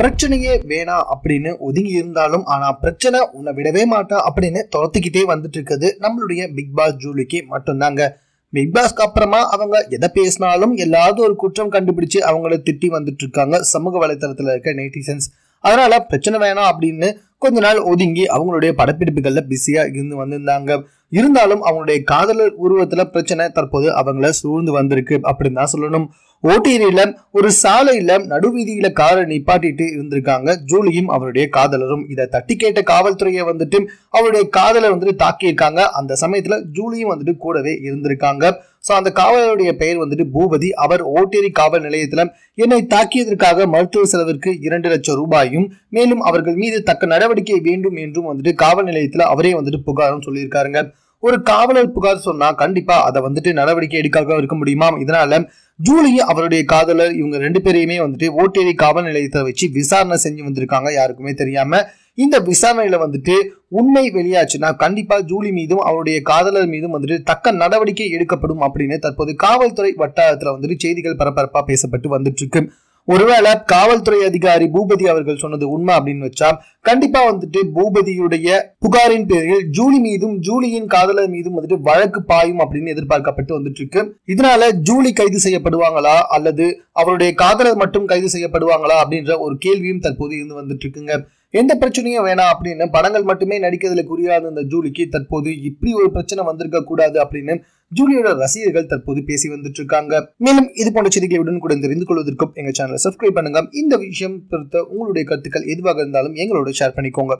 பிரச்சனையே வேணாம் அப்படின்னு ஒதுங்கி இருந்தாலும் ஆனா பிரச்சனை உன்னை விடவே மாட்டா அப்படின்னு துரத்துக்கிட்டே வந்துட்டு இருக்குது நம்மளுடைய பிக் பாஸ் ஜூலிக்கு மட்டும்தாங்க. பிக் பாஸ்க்கு அப்புறமா அவங்க எதை பேசினாலும் எல்லாவது ஒரு குற்றம் கண்டுபிடிச்சு அவங்கள திட்டி வந்துட்டு இருக்காங்க சமூக வலைத்தளத்துல இருக்க நெட்டிசன்ஸ் அதனால பிரச்சனை வேணாம் அப்படின்னு கொஞ்ச நாள் ஒதுங்கி அவங்களுடைய படப்பிடிப்புகள்ல பிஸியா இருந்து வந்திருந்தாங்க. இருந்தாலும் அவங்களுடைய காதலர் உருவத்துல பிரச்சனை தற்போது அவங்கள சூழ்ந்து வந்திருக்கு அப்படின்னு தான் சொல்லணும். ஓட்டேரியில ஒரு சாலையில நடுவீதியில காரை நிப்பாட்டிட்டு இருந்திருக்காங்க. ஜூலியும் அவருடைய காதலரும். இதை தட்டி கேட்ட காவல்துறையை வந்துட்டு அவருடைய காதலர் வந்துட்டு தாக்கியிருக்காங்க. அந்த சமயத்துல ஜூலியும் வந்துட்டு கூடவே இருந்திருக்காங்க. சோ அந்த காவலருடைய பெயர் வந்துட்டு பூபதி. அவர் ஓட்டேரி காவல் நிலையத்துல என்னை தாக்கியதற்காக மருத்துவ செலவிற்கு இரண்டு லட்சம் ரூபாயும் மேலும் அவர்கள் மீது தக்க நடவடிக்கை வேண்டும் என்றும் வந்துட்டு காவல் நிலையத்துல அவரே வந்துட்டு புகாரும் சொல்லியிருக்காருங்க. ஒரு காவலர் புகார் சொன்னா கண்டிப்பா அதை வந்துட்டு நடவடிக்கை எடுக்காக இருக்க முடியுமா? இதனால ஜூலியும் அவருடைய காதலர் இவங்க ரெண்டு பேரையுமே வந்துட்டு ஓட்டேரி காவல் நிலையத்தை வச்சு விசாரணை செஞ்சு வந்திருக்காங்க யாருக்குமே தெரியாம. இந்த விசாரணையில வந்துட்டு உண்மை வெளியாச்சுன்னா கண்டிப்பா ஜூலி மீதும் அவருடைய காதலர் மீதும் வந்துட்டு தக்க நடவடிக்கை எடுக்கப்படும் அப்படின்னு தற்போது காவல்துறை வட்டாரத்துல வந்துட்டு செய்திகள் பரபரப்பா பேசப்பட்டு வந்துட்டு இருக்கு. ஒருவேளை காவல்துறை அதிகாரி பூபதி அவர்கள் சொன்னது உண்மை அப்படின்னு வச்சா கண்டிப்பா வந்துட்டு பூபதியுடைய புகாரின் பேரில் ஜூலி மீதும் ஜூலியின் காதலர் மீதும் வந்துட்டு வழக்கு பாயும் அப்படின்னு எதிர்பார்க்கப்பட்டு வந்துட்டு இருக்கு இதனால ஜூலி கைது செய்யப்படுவாங்களா? அல்லது அவருடைய காதலர் மட்டும் கைது செய்யப்படுவாங்களா? அப்படின்ற ஒரு கேள்வியும் தற்போது இருந்து வந்துட்டு இருக்குங்க எந்த பிரச்சனையும் வேணாம் அப்படின்னு படங்கள் மட்டுமே நடிக்கிறதுல குறியாத இந்த ஜூலிக்கு தற்போது இப்படி ஒரு பிரச்சனை வந்திருக்க கூடாது அப்படின்னு ஜூலியோட ரசிகர்கள் தற்போது பேசி வந்துட்டு இருக்காங்க மேலும் இது போன்ற செய்திகளை கூட தெரிந்து கொள்வதற்கும் எங்க சேனலை சப்ஸ்கிரைப் பண்ணுங்க. இந்த விஷயம் பொறுத்த உங்களுடைய கருத்துக்கள் எதுவாக இருந்தாலும் எங்களோட ஷேர் பண்ணிக்கோங்க.